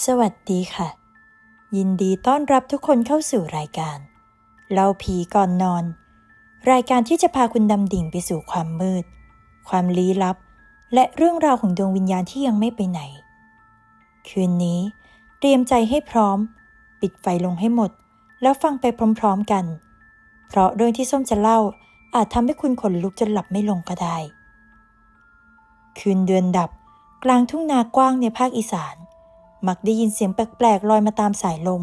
สวัสดีค่ะ ยินดีต้อนรับทุกคนเข้าสู่รายการเล่าผีก่อนนอน รายการที่จะพาคุณดำดิ่งไปสู่ความมืด ความลี้ลับ และเรื่องราวของดวงวิญญาณที่ยังไม่ไปไหน คืนนี้เตรียมใจให้พร้อม ปิดไฟลงให้หมด แล้วฟังไปพร้อมๆกัน เพราะเรื่องที่ส้มจะเล่าอาจทำให้คุณขนลุกจนหลับไม่ลงก็ได้ คืนเดือนดับกลางทุ่งนากว้างในภาคอีสาน มักได้ยินเสียงแปลกๆลอยมาตามสายลม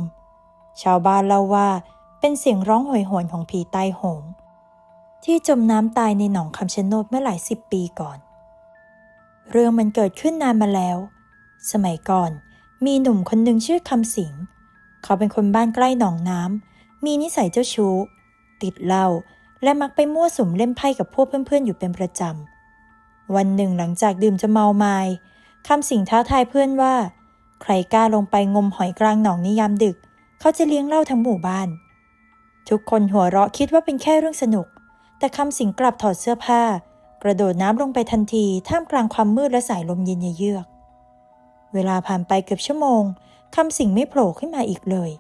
ชาวบ้านเล่าว่าเป็นเสียงร้องโหยหวนของผีใต้หง ที่จมน้ำตายในหนองคำชะโนดเมื่อหลายสิบปีก่อน เรื่องมันเกิดขึ้นนานมาแล้ว สมัยก่อนมีหนุ่มคนหนึ่งชื่อคำสิง เขาเป็นคนบ้านใกล้หนองน้ำมีนิสัยเจ้าชู้ ติดเหล้าและมักไปมั่วสุมเล่นไพ่กับพวกเพื่อนๆอยู่เป็นประจำ วันหนึ่งหลังจากดื่มจะเมาไมา้คำสิงท้าทายเพื่อนว่า ใครกล้าลงไปงมหอยกลางหนองนิยามดึก เขาจะเลี้ยงเหล้าทั้งหมู่บ้าน ทุกคนหัวเราะคิดว่าเป็นแค่เรื่องสนุก แต่คำสิงกลับถอดเสื้อผ้า กระโดดน้ำลงไปทันทีท่ามกลางความมืดและสายลมเย็นเยือก เวลาผ่านไปเกือบชั่วโมงคำสิงไม่โผล่ขึ้นมาอีกเลย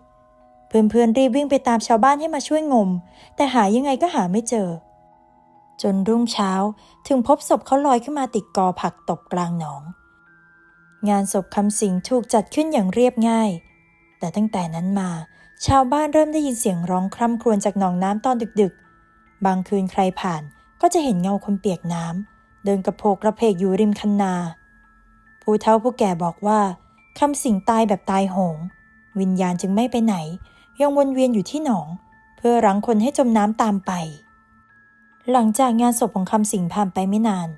เพื่อนๆรีบวิ่งไปตามชาวบ้านให้มาช่วยงม แต่หายังไงก็หาไม่เจอ จนรุ่งเช้าถึงพบศพเขาลอยขึ้นมาติดกอผักตบกลางหนอง งานศพคำสิงถูกจัดขึ้นอย่างเรียบง่าย แต่ตั้งแต่นั้นมา ชาวบ้านเริ่มได้ยินเสียงร้องคร่ำครวญจากหนองน้ำตอนดึกๆ บางคืนใครผ่านก็จะเห็นเงาคนเปียกน้ำเดินกระโพกกระเพกอยู่ริมคันนา ผู้เฒ่าผู้แก่บอกว่าคำสิงตายแบบตายโหง วิญญาณจึงไม่ไปไหน ยังวนเวียนอยู่ที่หนอง เพื่อรั้งคนให้จมน้ำตามไป หลังจากงานศพของคำสิงผ่านไปไม่นาน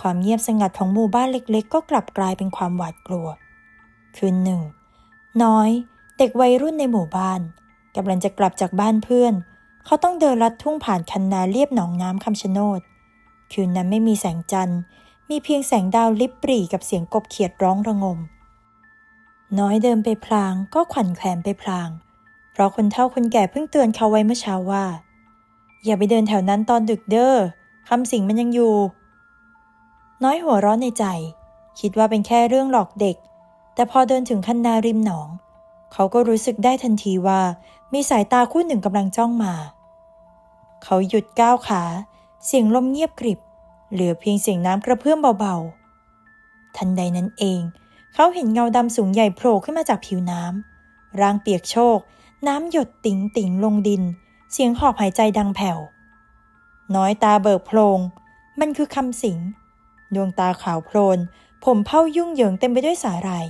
ความเงียบสงัดของหมู่บ้านเล็กๆ ก็กลับกลายเป็นความหวาดกลัว คืนหนึ่ง น้อย เด็กวัยรุ่นในหมู่บ้านกำลังจะกลับจากบ้านเพื่อน เขาต้องเดินลัดทุ่งผ่านคันนาเรียบหนองน้ำคำชะโนด คืนนั้นไม่มีแสงจันทร์ มีเพียงแสงดาวลิบปรีกับเสียงกบเขียดร้องระงม น้อยเดินไปพลางก็ขวัญแขวนไปพลาง เพราะคนเฒ่าคนแก่เพิ่งเตือนเขาไว้เมื่อเช้าว่า อย่าไปเดินแถวนั้นตอนดึกเด้อคำสิงมันยังอยู่ น้อยหัวร้อนในใจ คิดว่าเป็นแค่เรื่องหลอกเด็ก แต่พอเดินถึงคันนาริมหนอง เขาก็รู้สึกได้ทันทีว่า มีสายตาคู่หนึ่งกำลังจ้องมา เขาหยุดก้าวขา เสียงลมเงียบกริบ เหลือเพียงเสียงน้ำกระเพื่อมเบาๆ ทันใดนั้นเอง เขาเห็นเงาดำสูงใหญ่โผล่ขึ้นมาจากผิวน้ำร่างเปียกโชก น้ำหยดติ๋งติ๋งลงดิน เสียงหอบหายใจดังแผ่วน้อยตาเบิกโพลง มันคือคำสิง ดวงตาขาวโพลน ผมเผ้ายุ่งเหยิงเต็มไปด้วยสาหร่าย